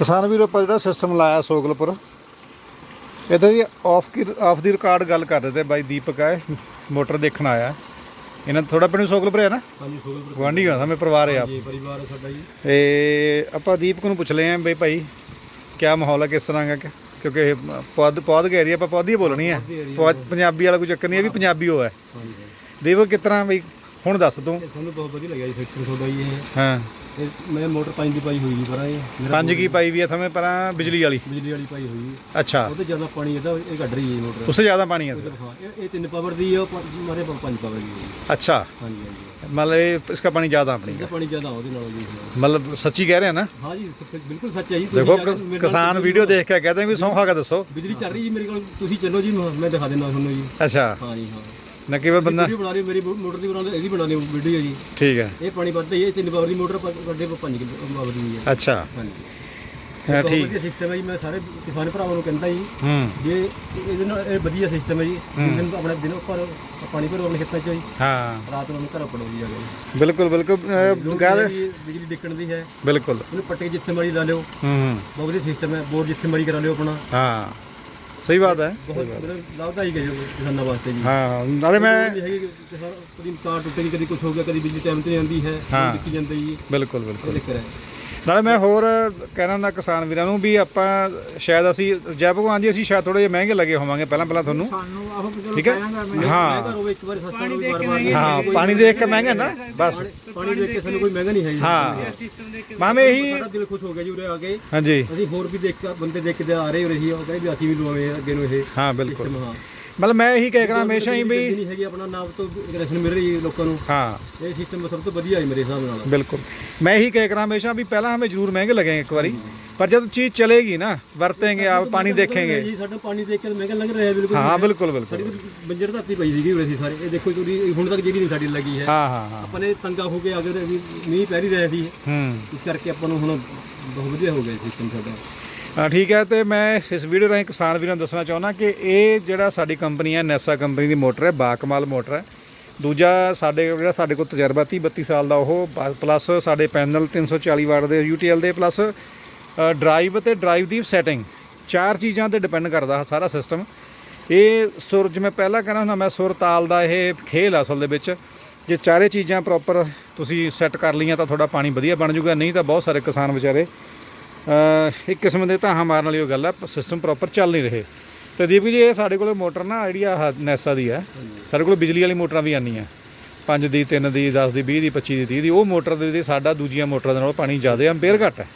ਕਿਸਾਨ ਵੀਰੋ ਆਪਾਂ ਜਿਹੜਾ ਸਿਸਟਮ ਲਾਇਆ ਸੋਗਲਪੁਰ ਇਹਦਾ ਜੀ ਆਫ ਕੀ ਆਫ ਦੀ ਰਿਕਾਰਡ ਗੱਲ ਕਰ ਰਹੇ ਤੇ ਬਾਈ ਦੀਪਕ ਹੈ ਮੋਟਰ ਦੇਖਣ ਆਇਆ। ਇਹਨਾਂ ਥੋੜਾ ਪਿੰਡ ਸੋਗਲਪੁਰ ਹੈ ਨਾ? ਹਾਂਜੀ ਸੋਗਲਪੁਰ। ਗਵਾਂਢੀ ਆ ਸਮੇਂ ਪਰਿਵਾਰ ਹੈ ਆਪ ਜੀ ਪਰਿਵਾਰ ਹੈ ਸਾਡਾ ਜੀ। ਤੇ ਆਪਾਂ ਦੀਪਕ ਨੂੰ ਪੁੱਛ ਲਏ ਆਂ ਬਈ ਭਾਈ ਕਿਆ ਮਾਹੌਲ ਹੈ ਕਿਸ ਤਰ੍ਹਾਂ ਦਾ? ਕਿ- ਕਿਉਂਕਿ ਇਹ ਪੌਦ ਪੌਦ ਕਹਿ ਰਹੀ ਆਪਾਂ ਪੌਦੀ ਬੋਲਣੀ ਹੈ ਪੰਜਾਬੀ ਵਾਲਾ ਕੋਈ ਚੱਕਰ ਨਹੀਂ ਹੈ ਵੀ ਪੰਜਾਬੀ ਹੋ ਹੈ। ਹਾਂਜੀ। ਦੀਪਕ ਕਿਸ ਤਰ੍ਹਾਂ ਬਈ ਹੁਣ ਦੱਸ ਤੂੰ। ਇਹ ਸਾਨੂੰ ਬਹੁਤ ਵਧੀਆ ਲੱਗਿਆ ਜੀ ਸਿਸਟਮ ਤੁਹਾਡਾ ਜੀ ਇਹ। ਹਾਂ। ਮੈਂ ਮੋਟਰ ਪੰਜ ਦੀ ਪਾਈ ਹੋਈ ਜੀ ਪਰਾਂ ਇਹ ਮੇਰਾ ਪੰਜ ਕੀ ਪਾਈ ਵੀ ਹੈ ਸਮੇਂ ਪਰਾਂ ਬਿਜਲੀ ਵਾਲੀ। ਬਿਜਲੀ ਵਾਲੀ ਪਾਈ ਹੋਈ ਜੀ। ਅੱਛਾ। ਉਹਦੇ ਜ਼ਿਆਦਾ ਪਾਣੀ ਇਹਦਾ ਇਹ ਕੱਢ ਰਹੀ ਹੈ ਜੀ ਮੋਟਰ। ਉਸ ਤੋਂ ਜ਼ਿਆਦਾ ਪਾਣੀ ਹੈ ਦਿਖਾ ਇਹ ਇਹ ਤਿੰਨ ਪਾਵਰ ਦੀ ਹੈ ਉਹ ਮਾਰੇ ਪੰਜ ਪਾਵਰ ਦੀ ਹੈ ਜੀ। ਅੱਛਾ। ਹਾਂਜੀ ਹਾਂਜੀ। ਮਤਲਬ ਇਹ ਇਸका ਪਾਣੀ ਜ਼ਿਆਦਾ ਆਪਣੀ ਇਹਦਾ ਪਾਣੀ ਜ਼ਿਆਦਾ ਉਹਦੇ ਨਾਲੋਂ ਜੀ। ਮਤਲਬ ਸੱਚੀ ਕਹਿ ਰਹੇ ਆ ਨਾ? ਹਾਂ ਜੀ ਬਿਲਕੁਲ ਸੱਚ ਹੈ ਜੀ। ਤੁਸੀਂ ਦੇਖੋ ਜਾ ਕੇ ਕਿਸ- ਮੇਰੇ ਨਾਲ ਕਿਸਾਨ ਵੀਡੀਓ ਦੇਖ ਕੇ ਕਹਿੰਦੇ ਵੀ ਸੌਂ ਖਾ ਕੇ ਦੱਸੋ। ਬਿਜਲੀ ਚੱਲ ਰਹੀ ਜੀ ਮੇਰੇ ਕੋਲ ਤੁਸੀਂ ਚੱਲੋ ਜੀ ਮੈਂ ਮੈਂ ਦਿਖਾ ਦਿੰਦਾ ਤੁਹਾਨੂੰ ਜੀ। ਅੱਛਾ। ਹਾਂ ਜੀ ਹਾਂ। ਨਾ ਕਿਵੇਂ ਬੰਦਾ ਵੀਡੀਓ ਬਣਾ ਲਈ ਮੇਰੀ ਮੋਟਰ ਦੀ ਬਣਾ ਲਈ ਇਹਦੀ ਬਣਾ ਲਈ ਵੀਡੀਓ ਜੀ। ਠੀਕ ਹੈ। ਇਹ ਪਾਣੀ ਵੱਧਦਾ ਹੀ ਹੈ ਤਿੰਨ ਪਾਵਰ ਦੀ ਮੋਟਰ ਵੱਡੇ ਪੰਜ ਪਾਵਰ ਦੀ ਹੈ। ਅੱਛਾ। ਹਾਂਜੀ। ਹਾਂ, ਠੀਕ। ਵਧੀਆ ਸਿਸਟਮ ਹੈ ਜੀ ਮੈਂ ਸਾਰੇ ਕਿਸਾਨ ਭਰਾਵਾਂ ਨੂੰ ਕਹਿੰਦਾ ਜੀ। ਹੂੰ। ਜੇ ਇਹਦੇ ਨਾਲ ਇਹ ਵਧੀਆ ਸਿਸਟਮ ਹੈ ਜੀ ਦਿਨ ਆਪਣੇ ਦਿਨ ਉੱਪਰ ਪਾਣੀ ਭਰੋ ਆਪਣੇ ਖੇਤਾਂ 'ਚ ਜੀ। ਹਾਂ। ਰਾਤ ਨੂੰ ਘਰ ਪੜੋ ਜੀ ਗਏ ਬਿਲਕੁਲ ਬਿਲਕੁਲ ਗੱਲ ਬਿਜਲੀ ਡਿੱਕਣ ਦੀ ਹੈ ਬਿਲਕੁਲ। ਉਹਨੂੰ ਪੱਟੇ ਜਿੱਥੇ ਮਰਜ਼ੀ ਲਾ ਲਿਓ। ਹੂੰ ਹੂੰ। ਬਹੁਤ ਵਧੀਆ ਸਿਸਟਮ ਹੈ ਬੋਰ ਜਿੱਥੇ ਮਰਜ਼ੀ ਕਰਾ ਲਿਓ ਆਪਣਾ। ਹਾਂ। ਸਹੀ ਬਾਤ ਹੈ। ਬਹੁਤ ਮਤਲਬ ਲਾਭਦਾਇਕ ਹੈ ਜੀ ਕਿਸਾਨਾਂ ਵਾਸਤੇ ਜੀ ਹਾਂ ਨਾਲੇ ਮੈਂ ਇਹ ਹੈਗੀ ਕਿ ਕਿਸਾਨ ਕਦੀ ਤਾਰ ਟੁੱਟ ਗਈ ਕਦੀ ਕੁਝ ਹੋ ਗਿਆ ਕਦੀ ਬਿਜਲੀ ਟਾਈਮ ਤੇ ਨਹੀਂ ਆਉਂਦੀ ਹੈ ਹਾਂ। ਜਾਂਦੀ ਜੀ ਬਿਲਕੁਲ ਇਹ ਬਿਲਕੁਲ ਚੱਕਰ ਹੈ। ਨਾਲੇ ਮੈਂ ਹੋਰ ਕਹਿਣਾ ਹੁੰਦਾ ਕਿਸਾਨ ਵੀਰਾਂ ਨੂੰ ਵੀ ਆਪਾਂ ਸ਼ਾਇਦ ਅਸੀਂ ਜੈ ਭਗਵਾਨ ਜੀ ਅਸੀਂ ਸ਼ਾਇਦ ਥੋੜੇ ਜਿਹੇ ਮਹਿੰਗੇ ਲੱਗੇ ਹੋਵਾਂਗੇ ਪਹਿਲਾਂ ਪਹਿਲਾਂ ਤੁਹਾਨੂੰ। ਸਾਨੂੰ ਆਹੋ ਚਲੋ ਠੀਕ ਹੈ? ਮੈਂ ਹਾਂ। ਘਰ ਹੋਵੇ ਇੱਕ ਵਾਰ ਸਸਤਾ ਨੂੰ ਵਾਰ ਵਾਰ ਹਾਂ ਪਾਣੀ ਦੇਖ ਕੇ ਮਹਿੰਗਾ ਨਾ ਬਸ। ਪਾਣੀ ਦੇਖ ਕੇ ਸਾਨੂੰ ਕੋਈ ਮਹਿੰਗਾ ਨਹੀਂ ਹੈ ਜੀ। ਹਾਂ। ਮਾਮੇ ਇਹੀ ਸਾਡਾ ਦਿਲ ਖੁਸ਼ ਹੋ ਗਿਆ ਜੀ ਉਰੇ ਆ ਕੇ। ਹਾਂਜੀ। ਅਸੀਂ ਹੋਰ ਵੀ ਦੇਖ ਕੇ ਬੰਦੇ ਦੇਖ ਕੇ ਆ ਰਹੇ ਹੋ ਰਹੀ ਉਹ ਕਹਿੰਦੇ ਵੀ ਅਸੀਂ ਵੀ ਲਵਾਵੇਂ ਅੱਗੇ ਨੂੰ ਇਹ ਹਾਂ ਬਿਲਕੁਲ। ਹਾਂ। ਮਤਲਬ ਮੈਂ ਇਹੀ ਕਹਿ ਕਰਾਂ ਹਮੇਸ਼ਾ ਹੀ ਵੀ ਨਹੀਂ ਹੈਗੀ ਆਪਣਾ ਨਾਮ ਤੋਂ ਰੈਸ਼ਨ ਮਿਲ ਰਹੀ ਲੋਕਾਂ ਨੂੰ। ਹਾਂ। ਇਹ ਸਿਸਟਮ ਸਭ ਤੋਂ ਵਧੀਆ ਹੈ ਮੇਰੇ ਹਿਸਾਬ ਨਾਲ। ਬਿਲਕੁਲ। ਮੈਂ ਇਹੀ ਕਹਿ ਕਰਾਂ ਹਮੇਸ਼ਾ ਵੀ ਪਹਿਲਾਂ ਹਮੇ ਜ਼ਰੂਰ ਮਹਿੰਗੇ ਲੱਗेंगे ਇੱਕ ਵਾਰੀ ਪਰ ਜਦ ਚੀਜ਼ ਚਲੇਗੀ ਨਾ ਵਰਤेंगे ਆਪ ਪਾਣੀ ਦੇਖेंगे ਜੀ ਸਾਡਾ ਪਾਣੀ ਦੇਖ ਕੇ ਮਹਿੰਗਾ ਲੱਗ ਰਿਹਾ ਬਿਲਕੁਲ। ਹਾਂ ਬਿਲਕੁਲ ਬਿਲਕੁਲ। ਬੰਜਰ ਧਰਤੀ ਪਈ ਸੀਗੀ ਉਰੇ ਸੀ ਸਾਰੇ। ਇਹ ਦੇਖੋ ਜਿਹੜੀ ਹੁਣ ਤੱਕ ਜਿਹੜੀ ਨਹੀਂ ਸਾਡੀ ਲੱਗੀ ਹੈ। ਹਾਂ ਹਾਂ ਹਾਂ। ਆਪਾਂ ਨੇ ਤੰਗਾ ਹੋ ਕੇ ਅਗਰ ਮੀਂਹ ਪੈ ਰਹੀ ਰਿਹਾ ਸੀ। ਹੂੰ। ਕਰਕੇ ਆਪਾਂ ਨੂੰ ਹੁਣ ਬਹੁਤ ਵਧੀਆ ਹੋ ਗਿਆ ਸਿਸਟਮ ਸਾਡਾ। ਠੀਕ ਹੈ, ਤੇ ਮੈਂ ਇਸ ਵੀਡੀਓ ਰਾਹੀਂ ਕਿਸਾਨ ਵੀਰਾਂ ਨੂੰ ਦੱਸਣਾ ਚਾਹੁੰਦਾ ਕਿ ਇਹ ਜਿਹੜਾ ਸਾਡੀ ਕੰਪਨੀ ਹੈ, ਨੈਸਾ ਕੰਪਨੀ ਦੀ ਮੋਟਰ ਹੈ, ਬਾਕਮਾਲ ਮੋਟਰ ਹੈ। ਦੂਜਾ ਸਾਡੇ ਜਿਹੜਾ ਸਾਡੇ ਕੋਲ ਤਜਰਬਾ 30 32 ਸਾਲ ਦਾ ਉਹ ਪਲੱਸ ਸਾਡੇ ਪੈਨਲ 340 ਵਾਟ ਦੇ UTL ਦੇ, ਪਲੱਸ ਡਰਾਈਵ ਤੇ ਡਰਾਈਵ ਦੀ ਸੈਟਿੰਗ ਚਾਰ ਚੀਜ਼ਾਂ ਤੇ ਡਿਪੈਂਡ ਕਰਦਾ ਸਾਰਾ ਸਿਸਟਮ ਇਹ ਸੁਰ ਜਿਵੇਂ ਪਹਿਲਾਂ ਕਹਿੰਦਾ ਹੁੰਦਾ, ਮੈਂ ਸੁਰ ਤਾਲ ਦਾ ਇਹ ਖੇਲ ਆ ਅਸਲ ਦੇ ਵਿੱਚ। ਜੇ ਚਾਰੇ ਚੀਜ਼ਾਂ ਪ੍ਰੋਪਰ ਤੁਸੀਂ ਸੈੱਟ ਕਰ ਲਈਆਂ ਤਾਂ ਤੁਹਾਡਾ ਪਾਣੀ ਵਧੀਆ ਬਣ ਜਾਊਗਾ, ਨਹੀਂ ਤਾਂ ਬਹੁਤ ਸਾਰੇ ਕਿਸਾਨ ਵਿਚਾਰੇ ਇੱਕ ਕਿਸਮ ਦੇ ਧਾਹਾਂ ਮਾਰਨ ਵਾਲੀ ਉਹ ਗੱਲ ਹੈ ਸਿਸਟਮ ਪ੍ਰੋਪਰ ਚੱਲ ਨਹੀਂ ਰਹੇ। ਤੇ ਦੀਪ ਜੀ ਇਹ ਸਾਡੇ ਕੋਲ ਮੋਟਰ ਨਾ ਜਿਹੜੀ ਆ ਨੈਸਾ ਦੀ ਹੈ ਸਾਡੇ ਕੋਲ ਬਿਜਲੀ ਵਾਲੀ ਮੋਟਰਾਂ ਵੀ ਆਉਂਦੀਆਂ। 5 ਦੀ 3 ਦੀ 10 ਦੀ 20 ਦੀ 25 ਦੀ 30 ਦੀ ਉਹ ਮੋਟਰ ਦੇ ਦੇ ਸਾਡਾ ਦੂਜੀਆਂ ਮੋਟਰਾਂ ਦੇ ਨਾਲੋਂ ਪਾਣੀ ਜ਼ਿਆਦਾ ਐਂਪੀਅਰ ਘੱਟ ਹੈ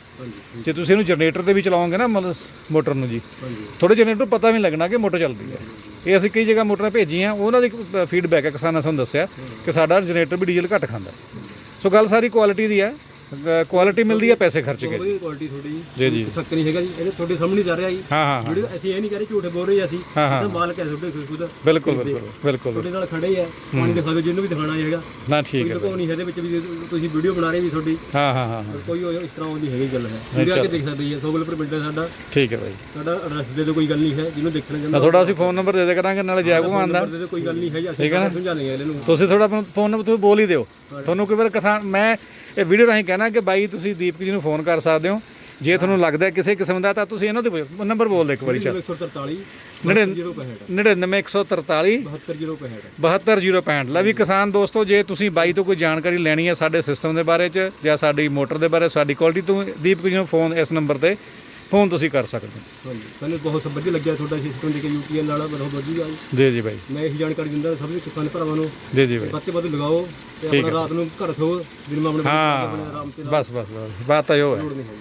ਜੇ ਤੁਸੀਂ ਇਹਨੂੰ ਜਨਰੇਟਰ ਤੇ ਵੀ ਚਲਾਓਗੇ ਨਾ ਮਤਲਬ ਮੋਟਰ ਨੂੰ ਜੀ ਥੋੜੇ ਜਨਰੇਟਰ ਪਤਾ ਵੀ ਨਹੀਂ ਲੱਗਣਾ ਕਿ ਮੋਟਰ ਚੱਲਦੀ ਹੈ ਇਹ ਅਸੀਂ ਕਈ ਜਗ੍ਹਾ ਮੋਟਰਾਂ ਭੇਜੀਆਂ ਉਹਨਾਂ ਦੀ ਫੀਡਬੈਕ ਹੈ ਕਿਸਾਨਾਂ ਨੇ ਸਾਨੂੰ ਦੱਸਿਆ ਕਿ ਸਾਡਾ ਜਨਰੇਟਰ ਵੀ ਡੀਜ਼ਲ ਘੱਟ ਖਾਂਦਾ। ਸੋ ਗੱਲ ਸਾਰੀ ਕੁਆਲਿਟੀ ਦੀ ਹੈ ਕੁਆਲਿਟੀ ਮਿਲਦੀ ਹੈ ਪੈਸੇ ਖਰਚ ਕੇ। ਕੁਆਲਿਟੀ ਥੋੜੀ ਜੀ ਜੀ। ਫ਼ਰਕ ਨਹੀਂ ਹੈਗਾ ਜੀ। ਇਹ ਤੁਹਾਡੇ ਸਾਹਮਣੇ ਹੀ ਜਾ ਰਿਹਾ ਜੀ। ਹਾਂ ਹਾਂ ਵੀਡੀਓ ਅਸੀਂ ਇਹ ਨਹੀਂ ਕਹਿ ਰਹੇ ਝੂਠ ਬੋਲ ਰਹੇ ਅਸੀਂ। ਹਾਂ, ਹਾਂ। ਇਹ ਤਾਂ ਮਾਲਕ ਹੈ ਤੁਹਾਡੇ ਖੁਦ। ਖੁਦ ਬਿਲਕੁਲ ਬਿਲਕੁਲ ਬਿਲਕੁਲ। ਤੁਹਾਡੇ ਨਾਲ ਖੜੇ ਹੀ ਹੈ। ਪਾਣੀ ਦਿਖਾ ਦਿਓ ਜਿਹਨੂੰ ਵੀ ਦਿਖਾਣਾ ਹੈਗਾ। ਨਾ ਠੀਕ ਕੋਈ ਹੈ ਲੁਕਾਉ ਨਹੀਂ ਇਹਦੇ ਵਿੱਚ ਵੀ ਜੇ ਤੁਸੀਂ ਵੀਡੀਓ ਬਣਾ ਰਹੇ ਵੀ ਤੁਹਾਡੀ। ਹਾਂ ਹਾਂ ਹਾਂ ਹਾਂ। ਕੋਈ ਉਹ ਇਸ ਤਰ੍ਹਾਂ ਉਹਦੀ ਹੈਗੀ ਗੱਲ ਹੈ। ਵੀਡੀਓ ਆ ਕੇ ਦੇਖ ਸਕਦੇ ਜੀ ਸੋਗਲਪੁਰ ਪਿੰਡ ਹੈ ਸਾਡਾ। ਠੀਕ ਹੈ ਬਾਈ ਸਾਡਾ ਐਡਰੈਸ ਦੇ ਦਿਓ ਕੋਈ ਗੱਲ ਨਹੀਂ ਹੈ। ਜਿਹਨੂੰ ਦੇਖਣਾ ਤਾਂ ਚਾਹੁੰਦਾ ਤੁਹਾਡਾ ਅਸੀਂ ਫੋਨ ਨੰਬਰ ਦੇ ਦੇ ਕਰਾਂਗੇ ਨਾਲੇ ਜੈ ਭਗਵਾਨ ਦਾ ਨੰਬਰ ਦੇ ਦਿਓ ਕੋਈ ਗੱਲ ਨਹੀਂ ਹੈ ਜੀ। ਅਸੀਂ ਸਮਝਾ ਲਈਏ ਇਹਨੂੰ। ਤੁਸੀਂ ਥੋੜਾ ਆਪਣਾ ਫੋਨ ਨੰਬਰ ਤੁਸੀਂ ਬੋਲ ਹੀ ਦਿਓ। ਤੁਹਾਨੂੰ ਕਈ ਵਾਰ ਕਿਸਾਨ ਮੈਂ ਇਹ ਵੀਡੀਓ ਰਾਹੀਂ ਕਹਿਣਾ ਕਿ ਬਾਈ ਤੁਸੀਂ ਦੀਪਕ ਜੀ ਨੂੰ ਫੋਨ ਕਰ ਸਕਦੇ ਹੋ। ਜੇ ਤੁਹਾਨੂੰ ਲੱਗਦਾ ਕਿਸੇ ਕਿਸਮ ਦਾ ਤਾਂ ਤੁਸੀਂ ਇਹਨਾਂ ਦੇ ਨੰਬਰ ਬੋਲ ਦਿਓ ਇੱਕ ਵਾਰੀ ਚੱਲ। 143 99 99143 72065 72065 ਲੈ ਵੀ ਕਿਸਾਨ ਦੋਸਤੋ ਜੇ ਤੁਸੀਂ ਬਾਈ ਤੋਂ ਕੋਈ ਜਾਣਕਾਰੀ ਲੈਣੀ ਹੈ ਸਾਡੇ ਸਿਸਟਮ ਦੇ ਬਾਰੇ ਚ ਜਾਂ ਸਾਡੀ ਮੋਟਰ ਦੇ ਬਾਰੇ ਸਾਡੀ ਕੁਆਲਿਟੀ ਤੋਂ ਦੀਪਕ ਜੀ ਨੂੰ ਫੋਨ ਇਸ ਨੰਬਰ ਤੇ। ਫੋਨ ਤੁਸੀਂ ਕਰ ਸਕਦੇ ਹੋ। ਹਾਂਜੀ ਸਾਨੂੰ ਬਹੁਤ ਵਧੀਆ ਲੱਗਿਆ ਤੁਹਾਡਾ ਸਿਸਟਮ ਦੇ ਕੇ ਯੂਟੀਐਲ ਵਾਲਾ ਬਹੁਤ ਵਧੀਆ ਜੀ ਜੀ ਜੀ ਬਾਈ। ਮੈਂ ਇਹੀ ਜਾਣਕਾਰੀ ਦਿੰਦਾ ਸਭ ਦੇ ਕਿਸਾਨ ਭਰਾਵਾਂ ਨੂੰ। ਜੀ ਜੀ ਬਾਈ। ਵੱਧ ਤੋਂ ਵੱਧ ਲਗਾਓ ਤੇ ਆਪਣਾ ਰਾਤ ਨੂੰ ਘਰ ਸੋ ਦਿਨ ਮੈਂ ਆਪਣੇ ਆਪਣੇ ਆਰਾਮ ਤੇ ਬਸ ਬਸ ਬਸ ਬਾਤ ਤਾਂ ਇਹੋ ਹੈ ਲੋੜ ਨਹੀਂ ਹੈਗੀ।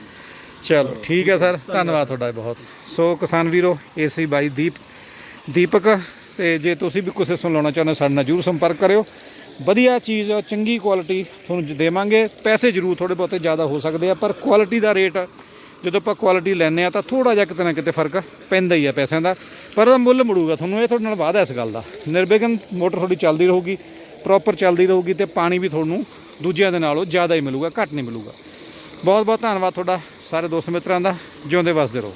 ਚਲੋ ਠੀਕ ਹੈ ਸਰ ਧੰਨਵਾਦ। ਤੁਹਾਡਾ ਬਹੁਤ। ਸੋ ਕਿਸਾਨ ਵੀਰੋ ਇਹ ਸੀ ਬਾਈ ਦੀਪ ਦੀਪਕ। ਤੇ ਜੇ ਤੁਸੀਂ ਵੀ ਕੋਈ ਸਿਸਟਮ ਲਾਉਣਾ ਚਾਹੁੰਦੇ ਹੋ, ਸਾਡੇ ਨਾਲ ਜਰੂਰ ਸੰਪਰਕ ਕਰਿਓ। ਵਧੀਆ ਚੀਜ਼ ਚੰਗੀ ਕੁਆਲਿਟੀ ਤੁਹਾਨੂੰ ਜ- ਦੇਵਾਂਗੇ। ਪੈਸੇ ਜ਼ਰੂਰ ਥੋੜੇ ਬਹੁਤੇ ਜ਼ਿਆਦਾ ਹੋ ਸਕਦੇ ਆ ਪਰ ਕੁਆਲਿਟੀ ਦਾ ਰੇਟ ਜਦੋਂ ਆਪਾਂ ਕੁਆਲਿਟੀ ਲੈਂਦੇ ਆ ਤਾਂ ਥੋੜਾ ਜਿਹਾ ਕਿਤੇ ਨਾ ਕਿਤੇ ਫ਼ਰਕ ਪੈਂਦਾ ਹੀ ਆ ਪੈਸਿਆਂ ਦਾ, ਪਰ ਉਹਦਾ ਮੁੱਲ ਮੁੜੂਗਾ ਤੁਹਾਨੂੰ, ਇਹ ਤੁਹਾਡੇ ਨਾਲ ਵਾਅਦਾ ਇਸ ਗੱਲ ਦਾ। ਨਿਰਵਿਘਨ ਮੋਟਰ ਤੁਹਾਡੀ ਚੱਲਦੀ ਰਹੂਗੀ ਪ੍ਰੋਪਰ ਚੱਲਦੀ ਰਹੂਗੀ ਤੇ ਪਾਣੀ ਵੀ ਤੁਹਾਨੂੰ ਦੂਜਿਆਂ ਦੇ ਨਾਲੋਂ ਜ਼ਿਆਦਾ ਹੀ ਮਿਲੂਗਾ, ਘੱਟ ਨਹੀਂ ਮਿਲੂਗਾ। ਬਹੁਤ ਬਹੁਤ ਧੰਨਵਾਦ ਤੁਹਾਡਾ, ਸਾਰੇ ਦੋਸਤ ਮਿੱਤਰਾਂ ਦਾ, ਜਿਉਂਦੇ ਵਸਦੇ ਰਹੋ।